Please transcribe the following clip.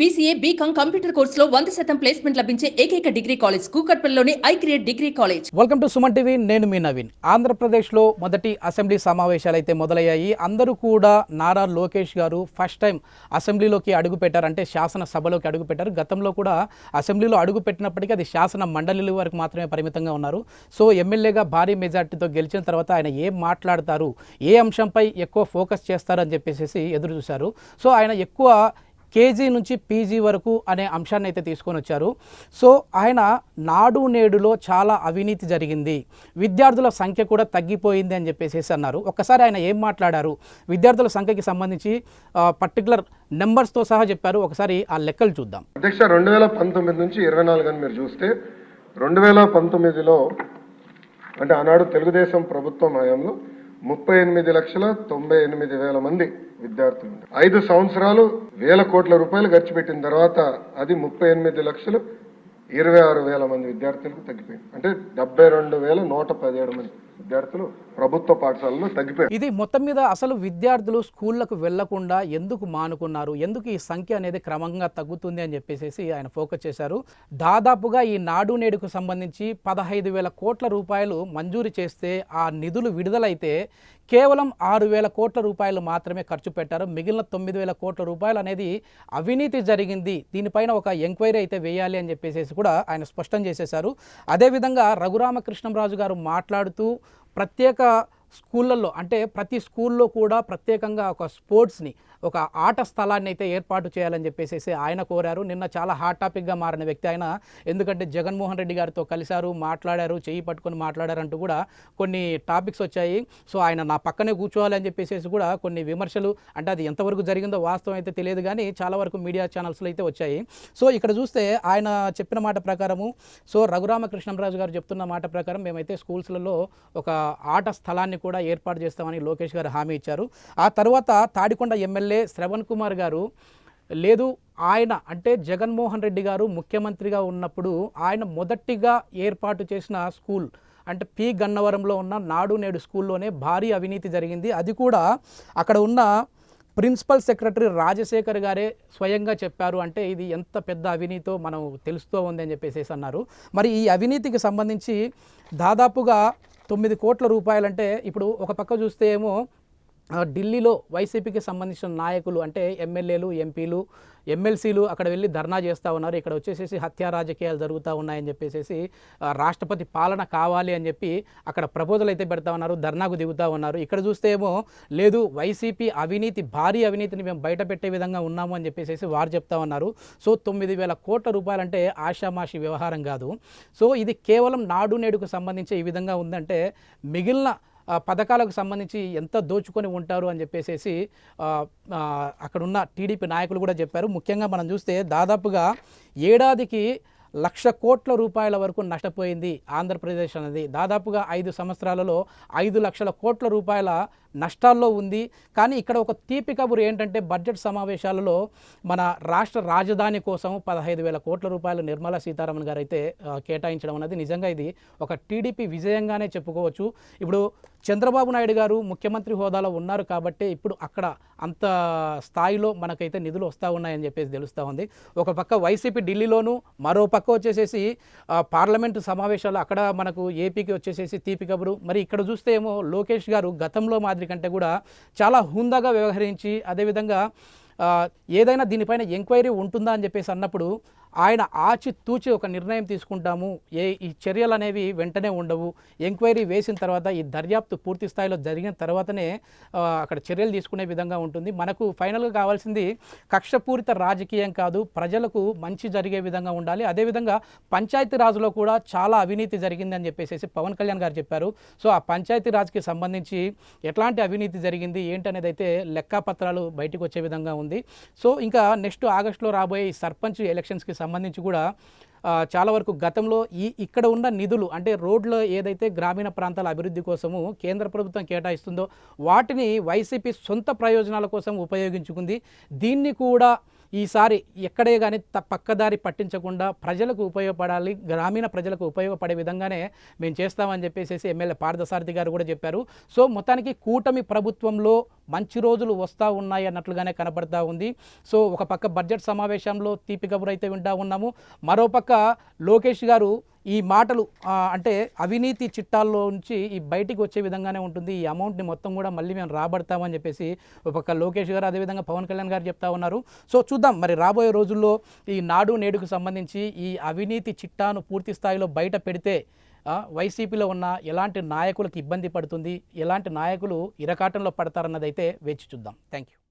BCA BCom computer కోర్సులో వంద శాతం ప్లేస్మెంట్ లభించే ఏకైక degree college కూకట్పల్లిలోని I create degree college. Welcome to Suman TV నేను మీ నవీన్. ఆంధ్రప్రదేశ్లో మొదటి అసెంబ్లీ సమావేశాలు అయితే మొదలయ్యాయి. అందరూ కూడా నారా లోకేష్ గారు ఫస్ట్ టైం అసెంబ్లీలోకి అడుగుపెట్టారు అంటే శాసన సభలోకి అడుగు పెట్టారు. గతంలో కూడా అసెంబ్లీలో అడుగు పెట్టినప్పటికీ అది శాసన మండలి వరకు మాత్రమే పరిమితంగా ఉన్నారు. సో ఎమ్మెల్యేగా భారీ మెజార్టీతో గెలిచిన తర్వాత ఆయన ఏం మాట్లాడతారు ఏ అంశంపై ఎక్కువ ఫోకస్ చేస్తారని చెప్పేసి ఎదురు చూశారు. సో ఆయన ఎక్కువ కేజీ నుంచి పీజీ వరకు అనే అంశాన్ని అయితే తీసుకొని వచ్చారు. సో ఆయన నాడు నేడులో చాలా అవినీతి జరిగింది. విద్యార్థుల సంఖ్య కూడా తగ్గిపోయింది అని చెప్పేసి అన్నారు. ఒక్కసారి ఆయన ఏం మాట్లాడారు? విద్యార్థుల సంఖ్యకి సంబంధించి పర్టికులర్ నెంబర్స్తో సహా చెప్పారు. ఒకసారి ఆ లెక్కలు చూద్దాం. అధ్యక్ష రెండు వేల పంతొమ్మిది నుంచి ఇరవై నాలుగు అని మీరు చూస్తే రెండు వేల పంతొమ్మిదిలో అంటే ఆనాడు తెలుగుదేశం ప్రభుత్వం హయాంలో ముప్పై ఎనిమిది లక్షల తొంభై ఎనిమిది వేల మంది విద్యార్థులు ఐదు సంవత్సరాలు వేల కోట్ల రూపాయలు ఖర్చు పెట్టిన తర్వాత అది ముప్పై ఎనిమిది లక్షలు ఇరవై ఆరు వేల మంది విద్యార్థులకు తగ్గిపోయింది. అంటే డెబ్బై రెండు వేల నూట పదిహేడు మంది. విద్యార్థులు ప్రభుత్వ పాఠశాలలో తగ్గిపోయారు. ఇది మొత్తం మీద అసలు విద్యార్థులు స్కూళ్ళకు వెళ్ళకుండా ఎందుకు మానుకున్నారు? ఎందుకు ఈ సంఖ్య అనేది క్రమంగా తగ్గుతుంది అని చెప్పేసి ఆయన ఫోకస్ చేశారు. దాదాపుగా ఈ నాడు నేడుకు సంబంధించి పదహైదు వేల కోట్ల రూపాయలు మంజూరు చేస్తే ఆ నిధులు విడుదలైతే కేవలం ఆరు వేల కోట్ల రూపాయలు మాత్రమే ఖర్చు పెట్టారు. మిగిలిన తొమ్మిది వేల కోట్ల రూపాయలు అనేది అవినీతి జరిగింది. దీనిపైన ఒక ఎంక్వైరీ అయితే వేయాలి అని చెప్పేసి కూడా ఆయన స్పష్టం చేసేశారు. అదేవిధంగా రఘురామకృష్ణంరాజు గారు మాట్లాడుతూ ప్రత్యేక స్కూళ్ళల్లో అంటే ప్రతి స్కూల్లో కూడా ప్రత్యేకంగా ఒక స్పోర్ట్స్ని ఒక ఆట స్థలాన్ని అయితే ఏర్పాటు చేయాలని చెప్పేసి ఆయన కోరారు. నిన్న చాలా హాట్ టాపిక్గా మారిన వ్యక్తి ఆయన. ఎందుకంటే జగన్మోహన్ రెడ్డి గారితో కలిశారు మాట్లాడారు చేయి పట్టుకొని మాట్లాడారంటూ కూడా కొన్ని టాపిక్స్ వచ్చాయి. సో ఆయన నా పక్కనే కూర్చోవాలి అని చెప్పేసి కూడా కొన్ని విమర్శలు అంటే అది ఎంతవరకు జరిగిందో వాస్తవం అయితే తెలియదు కానీ చాలా వరకు మీడియా ఛానల్స్లో అయితే వచ్చాయి. సో ఇక్కడ చూస్తే ఆయన చెప్పిన మాట ప్రకారము సో రఘురామకృష్ణరాజు గారు చెప్తున్న మాట ప్రకారం మేమైతే స్కూల్స్లలో ఒక ఆట స్థలాన్ని కూడా ఏర్పాటు చేస్తామని లోకేష్ గారు హామీ ఇచ్చారు. ఆ తర్వాత తాడికొండ ఎమ్మెల్యే శ్రవణ్ కుమార్ గారు లేదు ఆయన అంటే జగన్మోహన్ రెడ్డి గారు ముఖ్యమంత్రిగా ఉన్నప్పుడు ఆయన మొదటిగా ఏర్పాటు చేసిన స్కూల్ అంటే పి గన్నవరంలో ఉన్న నాడు నేడు స్కూల్లోనే భారీ అవినీతి జరిగింది. అది కూడా అక్కడ ఉన్న ప్రిన్సిపల్ సెక్రటరీ రాజశేఖర్ గారే స్వయంగా చెప్పారు. అంటే ఇది ఎంత పెద్ద అవినీతో మనం తెలుస్తూ ఉంది అని చెప్పేసి అన్నారు. మరి ఈ అవినీతికి సంబంధించి దాదాపుగా తొమ్మిది కోట్ల రూపాయలంటే ఇప్పుడు ఒక పక్క చూస్తే ఏమో ఢిల్లీలో వైసీపీకి సంబంధించిన నాయకులు అంటే ఎమ్మెల్యేలు ఎంపీలు ఎమ్మెల్సీలు అక్కడ వెళ్ళి ధర్నా చేస్తూ ఉన్నారు. ఇక్కడ వచ్చేసేసి హత్యా రాజకీయాలు జరుగుతూ ఉన్నాయని చెప్పేసి రాష్ట్రపతి పాలన కావాలి అని చెప్పి అక్కడ ప్రపోజల్ అయితే పెడతా ఉన్నారు ధర్నాకు దిగుతూ ఉన్నారు. ఇక్కడ చూస్తే ఏమో లేదు వైసీపీ అవినీతి భారీ అవినీతిని మేము బయట పెట్టే విధంగా ఉన్నాము అని చెప్పేసి వారు చెప్తా ఉన్నారు. సో తొమ్మిది వేల కోట్ల రూపాయలంటే ఆషామాషి వ్యవహారం కాదు. సో ఇది కేవలం నాడు నేడుకు సంబంధించి ఈ విధంగా ఉందంటే మిగిలిన పథకాలకు సంబంధించి ఎంత దోచుకొని ఉంటారు అని చెప్పేసి అక్కడున్న టీడీపీ నాయకులు కూడా చెప్పారు. ముఖ్యంగా మనం చూస్తే దాదాపుగా ఏడాదికి లక్ష కోట్ల రూపాయల వరకు నష్టపోయింది ఆంధ్రప్రదేశ్ అనేది. దాదాపుగా ఐదు సంవత్సరాలలో ఐదు లక్షల కోట్ల రూపాయల నష్టాల్లో ఉంది. కానీ ఇక్కడ ఒక తీపి కబురు ఏంటంటే బడ్జెట్ సమావేశాలలో మన రాష్ట్ర రాజధాని కోసం పదహైదు వేల కోట్ల రూపాయలు నిర్మలా సీతారామన్ గారు అయితే కేటాయించడం అనేది నిజంగా ఇది ఒక టీడీపీ విజయంగానే చెప్పుకోవచ్చు. ఇప్పుడు చంద్రబాబు నాయుడు గారు ముఖ్యమంత్రి హోదాలో ఉన్నారు కాబట్టి ఇప్పుడు అక్కడ అంత స్థాయిలో మనకైతే నిధులు వస్తూ ఉన్నాయని చెప్పేసి తెలుస్తూ ఉంది. ఒక పక్క వైసీపీ ఢిల్లీలోను మరో పక్క వచ్చేసేసి పార్లమెంట్ పార్లమెంటు సమావేశాలు అక్కడ మనకు ఏపీకి వచ్చేసేసి తీపి కబురు మరి ఇక్కడ చూస్తే ఏమో లోకేష్ గారు గతంలో మాదిరి కంటే కూడా చాలా హుందాగా వ్యవహరించి అదేవిధంగా ఆ, ఏదైనా దీనిపైన ఎంక్వైరీ ఉంటుందా అని చెప్పేసి అన్నప్పుడు ఆయన ఆచి తూచి ఒక నిర్ణయం తీసుకుంటాము. ఏ ఈ చర్యలు అనేవి వెంటనే ఉండవు. ఎంక్వైరీ వేసిన తర్వాత ఈ దర్యాప్తు పూర్తి స్థాయిలో జరిగిన తర్వాతనే అక్కడ చర్యలు తీసుకునే విధంగా ఉంటుంది. మనకు ఫైనల్గా కావాల్సింది కక్షపూరిత రాజకీయం కాదు. ప్రజలకు మంచి జరిగే విధంగా ఉండాలి. అదేవిధంగా పంచాయతీ రాజులో కూడా చాలా అవినీతి జరిగిందని చెప్పేసి పవన్ కళ్యాణ్ గారు చెప్పారు. సో ఆ పంచాయతీ రాజ్కి సంబంధించి ఎట్లాంటి అవినీతి జరిగింది ఏంటనేది అయితే లెక్కాపత్రాలు బయటకు వచ్చే విధంగా ఉంది. సో ఇంకా నెక్స్ట్ ఆగస్టులో రాబోయే ఈ సర్పంచ్ ఎలక్షన్స్కి సంబంధించి కూడా చాలా వరకు గతంలో ఈ ఇక్కడ ఉన్న నిధులు అంటే రోడ్లో ఏదైతే గ్రామీణ ప్రాంతాల అభివృద్ధి కోసము కేంద్ర ప్రభుత్వం కేటాయిస్తుందో వాటిని వైసీపీ సొంత ప్రయోజనాల కోసం ఉపయోగించుకుంది. దీన్ని కూడా ఈసారి ఎక్కడే కానీ త- పక్కదారి పట్టించకుండా ప్రజలకు ఉపయోగపడాలి గ్రామీణ ప్రజలకు ఉపయోగపడే విధంగానే మేము చేస్తామని చెప్పేసి ఎమ్మెల్యే పార్థసారథి గారు కూడా చెప్పారు. సో మొత్తానికి కూటమి ప్రభుత్వంలో మంచి రోజులు వస్తూ ఉన్నాయి అన్నట్లుగానే కనబడతా ఉంది. సో ఒక పక్క బడ్జెట్ సమావేశంలో తీపి కబురు అయితే వింటా ఉన్నాము. మరోపక్క లోకేష్ గారు ఈ మాటలు అంటే అవినీతి చిట్టాల్లో నుంచి ఈ బయటికి వచ్చే విధంగానే ఉంటుంది. ఈ అమౌంట్ని మొత్తం కూడా మళ్ళీ మేము రాబడతామని చెప్పేసి ఒక లోకేష్ గారు అదేవిధంగా పవన్ కళ్యాణ్ గారు చెప్తా ఉన్నారు. సో చూద్దాం మరి రాబోయే రోజుల్లో ఈ నాడు నేడుకు సంబంధించి ఈ అవినీతి చిట్టాను పూర్తి స్థాయిలో బయట పెడితే వైసీపీలో ఉన్న ఎలాంటి నాయకులకు ఇబ్బంది పడుతుంది ఎలాంటి నాయకులు ఇరకాటంలో పడతారన్నదైతే వేచి చూద్దాం. Thank you